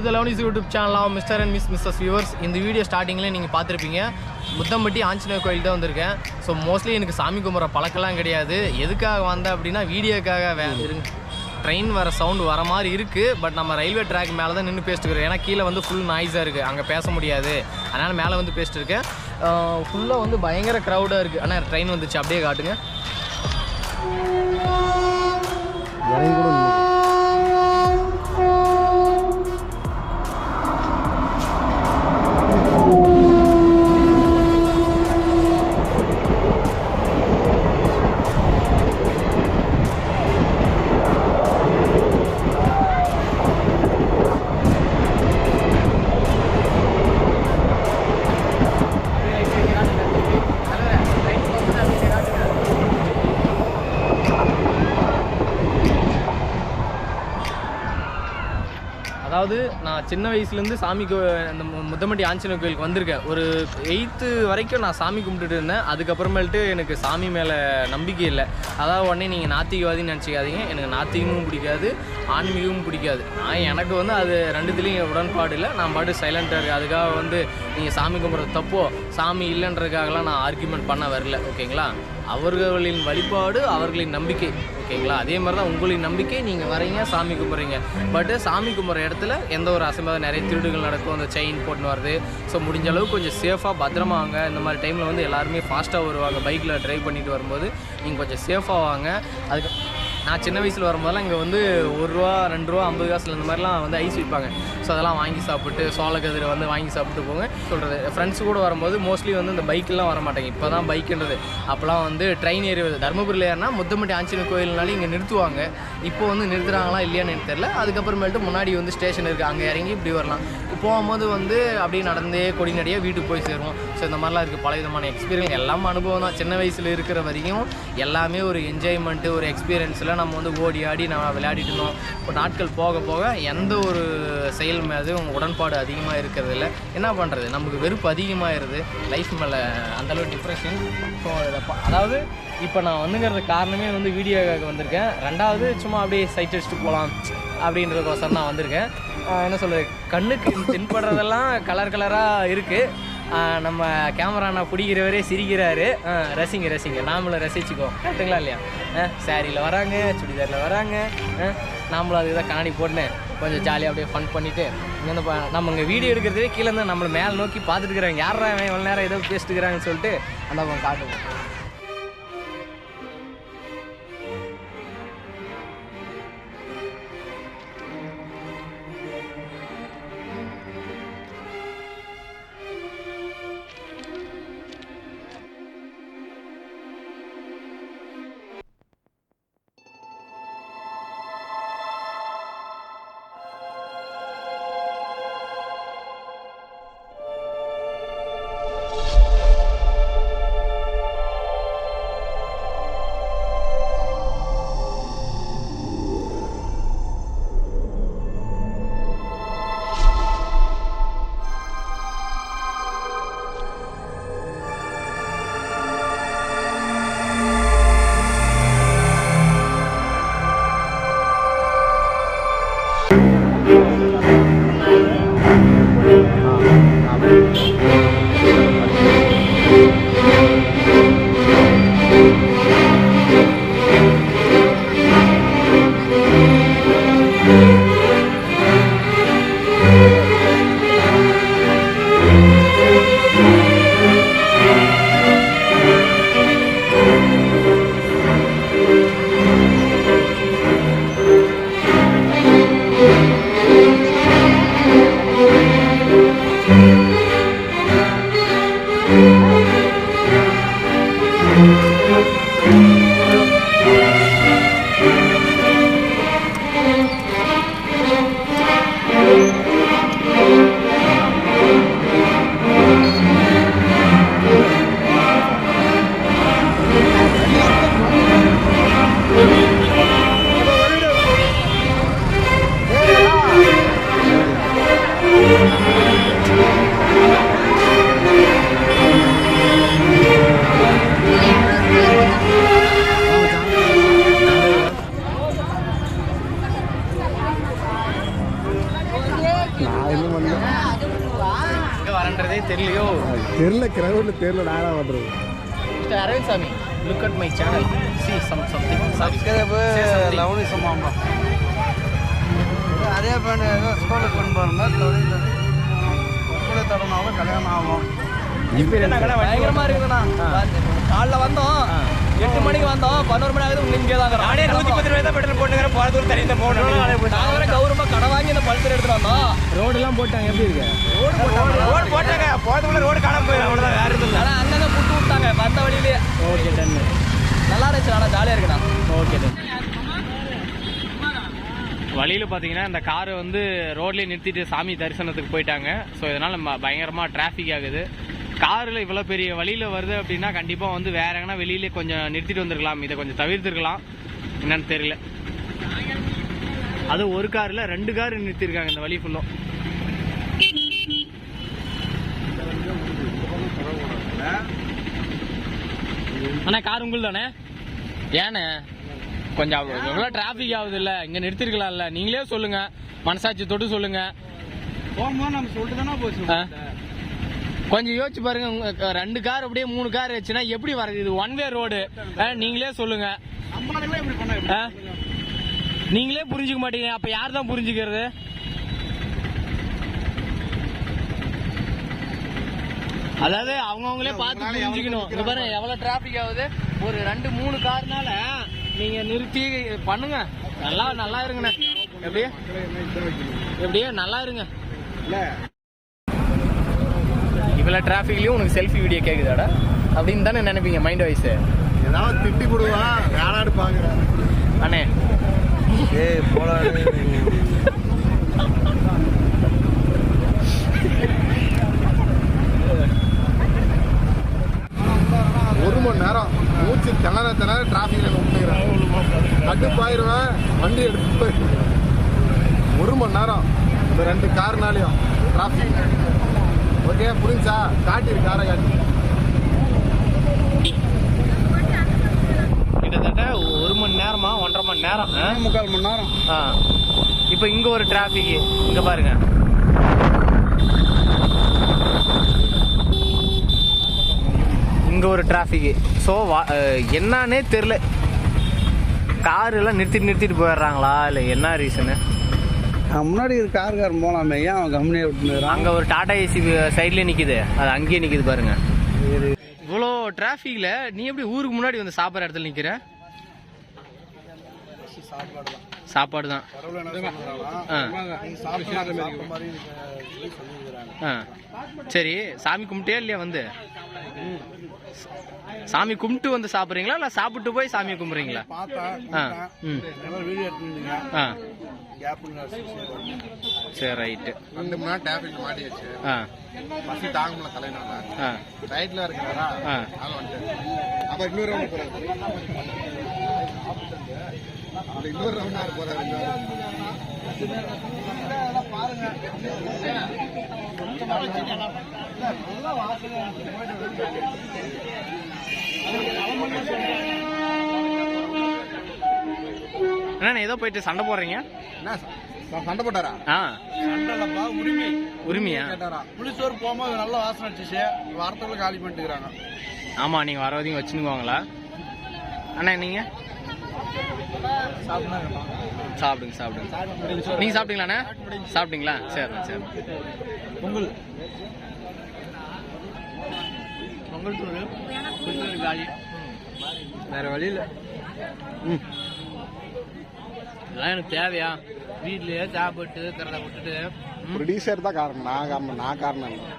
To the லெவனிஸ் YouTube channel mister and miss missus viewers இந்த video ஸ்டார்டிங்கில் நீங்கள் பார்த்துருப்பீங்க. முத்தம்பட்டி ஆஞ்சநேயர் கோயில் தான் வந்திருக்கேன். ஸோ மோஸ்ட்லி எனக்கு சாமி கும்பிட்ற பழக்கம்லாம் கிடையாது. எதுக்காக வந்தேன் அப்படின்னா வீடியோக்காக வே இருங்க ட்ரெயின் வர சவுண்டு வர மாதிரி இருக்குது பட் நம்ம ரயில்வே ட்ராக் மேலே தான் நின்று பேசிட்டுருக்கோம் ஏன்னா கீழே வந்து ஃபுல் நாய்ஸாக இருக்குது அங்கே பேச முடியாது. அதனால் மேலே வந்து பேசிட்டு இருக்கேன். ஃபுல்லாக வந்து பயங்கர க்ரௌடாக இருக்குது ஆனால் ட்ரெயின் வந்துச்சு. அப்படியே காட்டுங்க. அதாவது நான் சின்ன வயசுலேருந்து சாமி அந்த முத்தமட்டி ஆஞ்சநேயர் கோயிலுக்கு வந்திருக்கேன். ஒரு எயித்து வரைக்கும் நான் சாமி கும்பிட்டுட்டு இருந்தேன். அதுக்கப்புறமேல்ட்டு எனக்கு சாமி மேலே நம்பிக்கை இல்லை. அதாவது உடனே நீங்கள் நாத்திகவாதின்னு நினச்சிக்காதீங்க. எனக்கு நாத்திகமும் பிடிக்காது ஆன்மீகமும் பிடிக்காது. நான் எனக்கு வந்து அது ரெண்டுத்துலேயும் உடன்பாடு இல்லை. நான் பாட்டு சைலண்ட்டாக இருக்கு அதுக்காக வந்து நீங்கள் சாமி கும்பிட்றது தப்போ சாமி இல்லைன்றதுக்காகலாம் நான் ஆர்கியூமெண்ட் பண்ண வரல. ஓகேங்களா? அவர்களின் வழிபாடு அவர்களின் நம்பிக்கை ஓகேங்களா? அதே மாதிரி தான் உங்களின் நம்பிக்கை நீங்கள் வரீங்க சாமி கும்பிட்றீங்க. பட்டு சாமி கும்பிட்ற இடத்துல எந்த ஒரு அசம்பாதம் நிறைய திருடுகள் நடக்கும் அந்த செயின் போட்டுன்னு வருது ஸோ முடிஞ்ச அளவுக்கு கொஞ்சம் சேஃபாக பத்திரமா வாங்க. இந்த மாதிரி டைமில் வந்து எல்லாருமே ஃபாஸ்ட்டாக வருவாங்க. பைக்கில் ட்ரைவ் பண்ணிட்டு வரும்போது நீங்கள் கொஞ்சம் சேஃபாக வாங்க. அதுக்கு நான் சின்ன வயசில் வரும்போதெல்லாம் இங்கே வந்து ஒரு ரூபா ரெண்டு ரூபா ஐம்பது காசில் இந்த மாதிரிலாம் வந்து ஐஸ் விற்பாங்க ஸோ அதெல்லாம் வாங்கி சாப்பிட்டு சோளக்கதிரை வந்து வாங்கி சாப்பிட்டு போங்க. சொல்கிறது ஃப்ரெண்ட்ஸ் கூட வரும்போது மோஸ்ட்லி வந்து இந்த பைக்கெலாம் வர மாட்டாங்க. இப்போ தான் பைக்குன்றது அப்போலாம் வந்து ட்ரெயின் ஏறுவது. தருமபுரியில் ஏறினா முத்தம்பட்டி ஆஞ்சநேயர் கோயில்னாலே இங்கே நிறுத்துவாங்க. இப்போ வந்து நிறுத்துகிறாங்களா இல்லையான்னு எனக்கு தெரியல. அதுக்கப்புறமேட்டு முன்னாடி வந்து ஸ்டேஷன் இருக்குது அங்கே இறங்கி இப்படி வரலாம். போகும்போது வந்து அப்படியே நடந்தே கொடிநடியாக வீட்டுக்கு போய் சேருவோம். ஸோ இந்த மாதிரிலாம் இருக்குது பல விதமான எக்ஸ்பீரியன்ஸ் எல்லாம் அனுபவம் தான். சின்ன வயசில் இருக்கிற வரைக்கும் எல்லாமே ஒரு என்ஜாய்மெண்ட்டு ஒரு எக்ஸ்பீரியன்ஸில் நம்ம வந்து ஓடி ஆடி நம்ம விளையாடிட்டு இருந்தோம். இப்போ நாட்கள் போக போக எந்த ஒரு செயல் மேது உடன்பாடு அதிகமாக இருக்கிறது இல்லை. என்ன பண்ணுறது நமக்கு வெறுப்பு அதிகமாகிடுது லைஃப் மேலே அந்தளவு டிப்ரெஷன் ஸோ அதாவது இப்போ நான் வந்துங்கிறது காரணமே வந்து வீடியோக்காக வந்திருக்கேன். ரெண்டாவது சும்மா அப்படியே சைட் அடிச்சுட்டு போகலாம் அப்படின்றதுக்கோசரம் நான் வந்திருக்கேன். என்ன சொல்கிறது கண்ணுக்கு தென்படுறதெல்லாம் கலர் கலராக இருக்குது நம்ம கேமரானா பிடிக்கிறவரே சிரிக்கிறாரு. ரசிங்க ரசிங்க. நாமளும் ரசிச்சுக்கோ கரெக்டுங்களா இல்லையா? சாரியில் வராங்க சுடிதாரில் வராங்க. நாமளும் அதுக்கு தான் கண்ணாடி போட்டுனேன் கொஞ்சம் ஜாலியாக அப்படியே ஃபன் பண்ணிவிட்டு இங்கேருந்து நம்ம இங்கே வீடியோ எடுக்கிறதே கீழே இருந்து நம்மளை மேலே நோக்கி பார்த்துட்டு இருக்கிறாங்க யாரா இவ்வளோ நேரம் ஏதோ பேசிட்டுக்கிறாங்கன்னு சொல்லிட்டு அந்த அவங்க காட்டுவோம். நானா பண்ணுறது mister Aravind Swamy look at my channel see some something subscribe லவ்னிசம் ஆமாம் அதே பண்ண ஏதோ ஸ்கூலுக்கு கொண்டு போகிற தொழில் கூட தொடர்னாலும் கல்யாணம் ஆகும். பயங்கரமா இருக்குதுண்ணா. காலைல வந்தோம் எட்டு மணிக்கு வந்தோம் பதினோரு மணி ஆகுது இங்கே தான் நானே நூற்றி பத்து ரூபாய் தான் பெட்ரோல் போட்டுங்கிற போகிற தூரம் தனி இந்த வாங்கி இந்த பல்சர் எடுத்துட்டு வந்தோம் ரோடெல்லாம் போட்டாங்க. எப்படி இருக்கு? ரோடு போட்டாங்க. ரோடு போட்டாங்க. போகிறதுக்குள்ள ரோடு காணாம போயிடும். அவ்வளோதான் வேறு எதுவும் ஆனால் அங்கங்கே புட்டு விட்டாங்க. வந்த வழியிலே. ஓகே டன் நல்லா இருந்துச்சு ஆனால் ஜாலியாக இருக்குண்ணா. ஓகே டன் வழியில் பார்த்தீங்கன்னா இந்த காரை வந்து ரோட்லேயே நிறுத்திட்டு சாமி தரிசனத்துக்கு போயிட்டாங்க. ஸோ இதனால் பயங்கரமாக டிராஃபிக் ஆகுது. காரில் இவ்வளோ பெரிய வழியில் வருது அப்படின்னா கண்டிப்பாக வந்து வேற எங்கன்னா வெளியிலே கொஞ்சம் நிறுத்திட்டு வந்திருக்கலாம். இதை கொஞ்சம் தவிர்த்திருக்கலாம். என்னன்னு தெரியல. அது ஒரு காரில் ரெண்டு கார் நிறுத்திருக்காங்க இந்த வழி ஃபுல்லும் அண்ணா கார் உங்கள் தானே ஏண்ணே கொஞ்சம் எவ்வளோ டிராஃபிக் ஆகுது இல்லை இங்கே நிறுத்திருக்கலாம்ல. நீங்களே சொல்லுங்க. மனசாட்சி தொட்டு சொல்லுங்க. போகும்போது நம்ம சொல்லிட்டு தானே போச்சு ஆ. கொஞ்சம் யோசிச்சு பாருங்க ரெண்டு கார் அப்படியே மூணு கார் வச்சுன்னா எப்படி வரது இது ஒன் வே ரோடு நீங்களே சொல்லுங்க நம்மளால இப்படி பண்ண ஆ? நீங்களே புரிஞ்சுக்க மாட்டீங்க. அப்ப யார் தான் புரிஞ்சுக்கிறது? அதாவது அவங்கவுங்களே பார்த்து புரிஞ்சுக்கணும். இங்க பாருங்க எவ்வளவு டிராபிக் ஆகுது? ஒரு ரெண்டு மூணு கார்னால நீங்க நிறுத்தி பண்ணுங்க. நல்லா நல்லா இருங்கண்ணே. எப்படியே? எப்படியே? நல்லா இருங்க. இவ்வளவு டிராஃபிக்லயும் உனக்கு செல்ஃபி வீடியோ கேக்குதாடா? அப்படின்னு தானே நினைப்பீங்க மைண்ட் வைஸ் ஏதாவது திட்டி கொடுவா வேணாடு பார்க்குறேன் அண்ணே ஏய் போல ஒரு மணி நேரம். மூச்சு திணற திணற டிராஃபிக்கில் விட்டுக்கிறேன் கட்டுப்பாயிருவேன் வண்டி எடுத்து போயிருவேன். ஒரு மணி நேரம். இந்த ரெண்டு கார்னாலையும் டிராஃபிக் ஓகே புரிஞ்சா? காட்டிரு காரை காட்டி. கிட்டத்தட்ட ஒரு மணி நேரமா ஒன்றரை மணி நேரம்? முக்கால் மணி நேரம். ஆ. இப்போ இங்க ஒரு டிராஃபிக் இங்க பாருங்க. இங்க ஒரு டிராஃபிக் ஸோ என்னன்னே தெரில கார் எல்லாம் நிறுத்திட்டு நிறுத்திட்டு போயிடுறாங்களா? இல்லை என்ன ரீசனு முன்னாடி ஒரு கார்காரன் போலாமே. ஏன் அவன் கம்பெனியை விட்டுறான் அங்க ஒரு டாடா ஏசி சைட்லயே நிக்குது. அது அங்கேயே நிக்குது பாருங்க. இவ்வளோ டிராஃபிக்ல நீ எப்படி ஊருக்கு முன்னாடி வந்து சாப்பிட்ற இடத்துல நிக்கிற? சாப்பாடு தான் சரி சாமி கும்பிட்டே இல்லையா வந்து? சாமி கும்பிட்டு வந்து சாப்பிட்றீங்களா? இல்லை சாப்பிட்டு போய் சாமியை கும்பிட்றீங்களா? ஆ. சரி ரைட்டு. ரெண்டு மணி நேரம் டிராஃபிக் மாட்டியாச்சு. ஆ. பசி தாங்க முடியல தலைனால ஆ ரைட்ல இருக்கிறாரா? ஆ. அது வந்துட்டு அப்ப இன்னொரு ரவுண்ட் போறாரு. இன்னொரு ரவுண்ட் போறாரு இன்னொரு என்ன ஏதோ போயிட்டு சண்டை போடுறீங்க? என்ன சண்டை போட்டாரா? ஆ. சண்டலப்பா உரிமை. உரிமையா? கேட்டாரா? புளிச்சோறு போகும்போது நல்ல வாசனை அடிச்சிச்சு. வாரத்துக்குள்ள காலி பண்ணிட்டுக்கிறாங்க. ஆமா நீங்க வர வரைக்கும் வச்சுக்குவாங்களா அண்ணா நீங்க? சாப்பிடுங்க சாப்பிடுங்க. நீங்க சாப்பிட்டீங்களா அண்ணா சாப்பிட்டீங்களா? சரி சரி. பொங்கல். பொங்கல் காலி வேற வழியில் இதெல்லாம் எனக்கு தேவையா? வீட்லயே சாப்பிட்டு கறதை விட்டுட்டு ப்ரொடியூசர் தான் காரணம். நான் காரணம். நான் காரணம். இல்லை